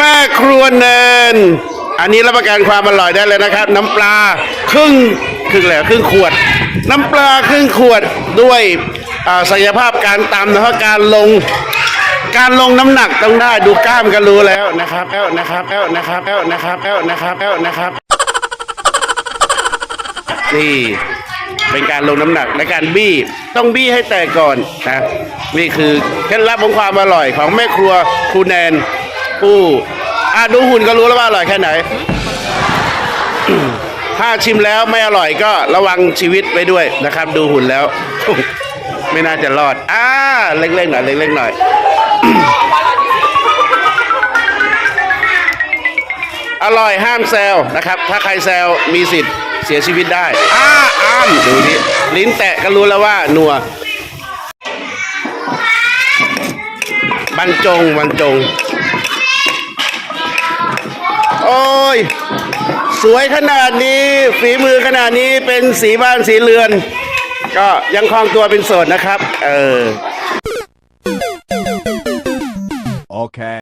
แม่ครัวเนิน อันนี้รับประกันความอร่อยได้เลยนะครับ น้ำปลาครึ่งครึ่งแล้วครึ่งขวด น้ำปลาครึ่งขวดด้วยอ่าศักยภาพการตำนะครับการลงการลงน้ำหนักต้องได้ดูกล้ามก็รู้แล้วนะครับแล้วนะครับแล้วนะครับแล้วนะครับแล้วนะครับแล้วนะครับ นี่เป็นการลงน้ำหนักและการบี้ต้องบี้ให้แตกก่อนนะนี่คือเคล็ดลับของความอร่อยของแม่ครัวครูแนน ผู้อะดูหุ่นก็รู้แล้วว่าอร่อยแค่ไหน ถ้าชิมแล้วไม่อร่อยก็ระวังชีวิตไว้ด้วยนะครับ ดูหุ่นแล้ว ไม่น่าจะรอด อ่าเล็กๆหน่อยเล็กๆหน่อยอร่อยห้ามแซวนะครับ ถ้าใครแซวมีสิทธิ์เสียชีวิตได้ อ้าอ้ามดูนี่ลิ้นแตะก็รู้แล้วว่านัวบรรจงบรรจง สวยขนาดนี้ฝีมือขนาดนี้เป็นสีบ้านสีเรือน ก็ยังคลองตัวเป็นโสดนะครับ เออ โอเค